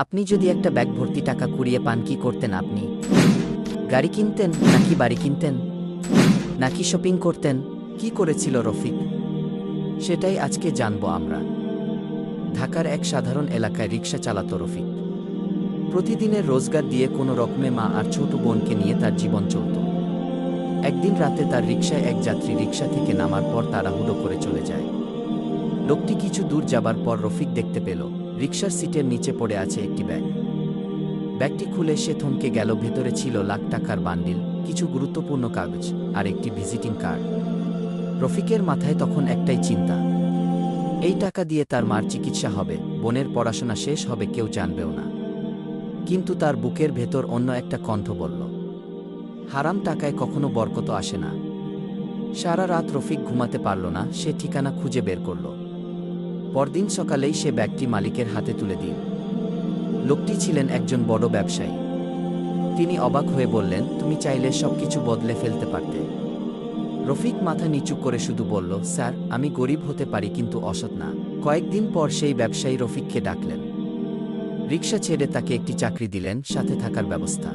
আপনি যদি একটা ব্যাগ ভর্তি টাকা কুড়িয়ে পান, কি করতেন আপনি? গাড়ি কিনতেন নাকি বাড়ি কিনতেন? নাকি শপিং করতেন? কি করেছিল রফিক? সেটাই আজকে জানব আমরা। ঢাকার এক সাধারণ এলাকায় রিক্সা চালাত রফিক। প্রতিদিনের রোজগার দিয়ে কোনো রকমে মা আর ছোট বোনকে নিয়ে তার জীবন চলত। একদিন রাতে তার রিকশায় এক যাত্রী রিক্সা থেকে নামার পর তাড়াহুড়ো করে চলে যায়। লোকটি কিছু দূর যাবার পর রফিক দেখতে পেল। রিকশার সিটের নিচে পড়ে আছে একটি ব্যাগ। ব্যাগটি খুলে সে থমকে গেল, ভেতরে ছিল লাখ টাকার বান্ডিল, কিছু গুরুত্বপূর্ণ কাগজ আর একটি ভিজিটিং কার্ড। রফিকের মাথায় তখন একটাই চিন্তা, এই টাকা দিয়ে তার মার চিকিৎসা হবে, বোনের পড়াশোনা শেষ হবে, কেউ জানবেও না। কিন্তু তার বুকের ভেতর অন্য একটা কণ্ঠ বলল, হারাম টাকায় কখনো বরকত আসে না। সারা রাত রফিক ঘুমাতে পারল না, সে ঠিকানা খুঁজে বের করল। পরদিন সকালেই সে ব্যাগটি মালিকের হাতে তুলে দিল লোকটি ছিলেন একজন বড় ব্যবসায়ী। তিনি অবাক হয়ে বললেন, তুমি চাইলে সবকিছু বদলে ফেলতে পারতে। রফিক মাথা নিচু করে শুধু বলল, স্যার, আমি গরিব হতে পারি কিন্তু অসৎ না। কয়েকদিন পর সেই ব্যবসায়ী রফিককে ডাকলেন। রিক্সা ছেড়ে তাকে একটি চাকরি দিলেন, সাথে থাকার ব্যবস্থা।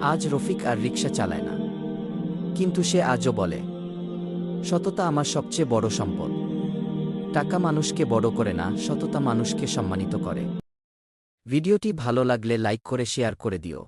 আজ রফিক আর রিক্সা চালায় না। কিন্তু সে আজও বলে, সততা আমার সবচেয়ে বড় সম্পদ। টাকা মানুষকে বড় করে না, সততা মানুষকে সম্মানিত করে। ভিডিওটি ভালো লাগলে লাইক করে, শেয়ার করে দিও।